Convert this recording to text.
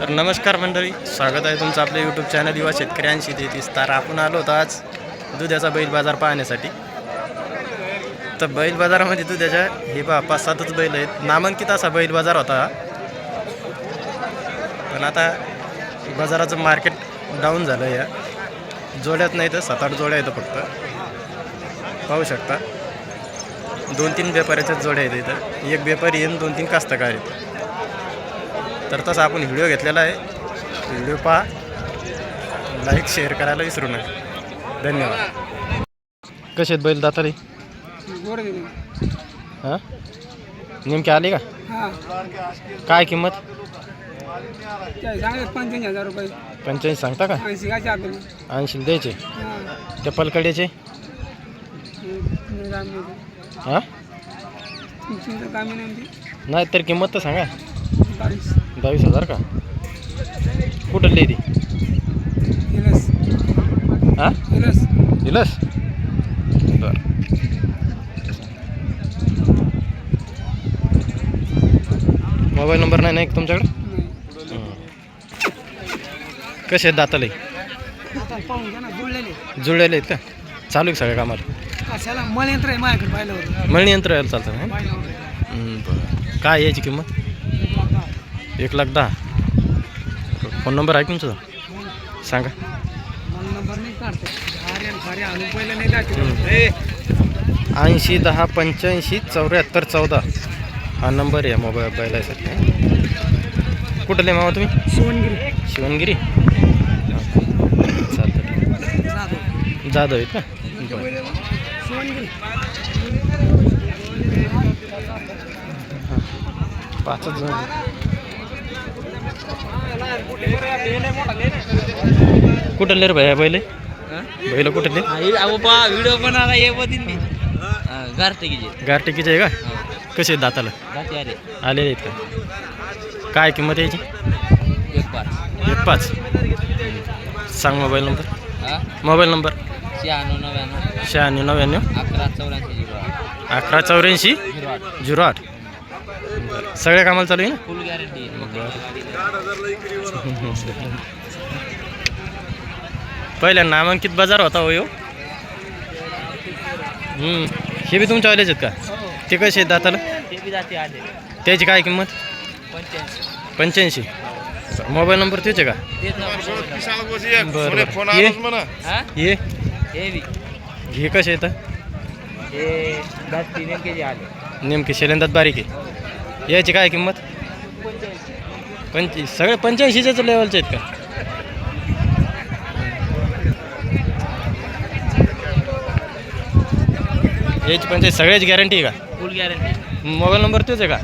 तर नमस्कार मंडळी स्वागत आहे तुमचं आपल्या यूट्यूब चॅनल युवा शेतकऱ्यांशी तेहतीस तर. आपण आलो होतो आज दुधाचा बैल बाजार पाहण्यासाठी. तर बैल बाजारामध्ये दुधाच्या हे पहा पाच सातच बैल आहेत. नामांकित असा बैल बाजार होता हा. पण आता बाजाराचं मार्केट डाऊन झालं या जोड्यात नाही तर सात आठ जोड्या आहेत फक्त. पाहू शकता. दोन तीन व्यापाऱ्याच्याच जोड्या आहेत इथं. एक व्यापारी आहे दोन तीन कास्तकार आहेत. तर तसा आपण व्हिडिओ घेतलेला आहे. व्हिडिओ पहा. लाईक शेअर करायला विसरू नका. धन्यवाद. कसे आहेत बैल दातारी? हां? नेमके आले का? हा काय किंमत? पंच्याऐंशी हजार रुपये पंच्याऐंशी सांगता का? ऐंशी द्यायचे. हा त्या पलकड्याचे हे? हां? नाही तर किंमत तर सांगा. बावीस हजार का? कुठं लिही ती हिलस हां बरं. मोबाईल नंबर नाही ना एक तुमच्याकडे? नाही कसे आहेत दाताले? जुळलेले आहेत का? चालू आहे सगळ्या कामाला? मळणी यंत्र यायला चालतं हं, बरं. काय याची किंमत? एक लाख दहा. फोन नंबर आहे तुमचा? सांगा. ऐंशी दहा पंच्याऐंशी चौऱ्याहत्तर चौदा. हा नंबर आहे मोबाईल बैलासाठी. कुठले मामा तुम्ही? शिवणगिरी. शिवणगिरी चालतं जाधव जाधव आहेत का पाचच जण कुठं लेर भाई पहिले बैल? कुठं ले व्हिडिओ बनायला ये बदीन मी गारटेकीचे गारटेकीचे आहे का? कसे आहेत दाताला? आलेले आहेत का? काय किंमत यायची एक पाच. एक पाच. सांग मोबाईल नंबर. हा? Mobile number. शहाण्णव नव्याण्णव. शहाण्णव नव्याण्णव. अकरा चौऱ्याऐंशी अकरा चौऱ्याऐंशी झिरो आठ. सगळ्या कामाला चालू आहे ना? फुल गॅरंटी पहिल्या नामांकित बाजार होता हो. हे बी तुमच्या आलेच आहेत का? ते कसे आहेत दाताला? त्याची काय किंमत? पंच्याऐंशी. मोबाईल नंबर तेच आहे का बरं. ये. हा? कसे येतं हे नेमके शेलेंदात बारीक आहे. याची काय किंमत? पंचवीस सगळे पंच्याऐंशीच्याच लेवलचे आहेत का? याची पंचायत सगळ्याची गॅरंटी आहे फुल गॅरंटी का मोबाईल नंबर तोच आहे का?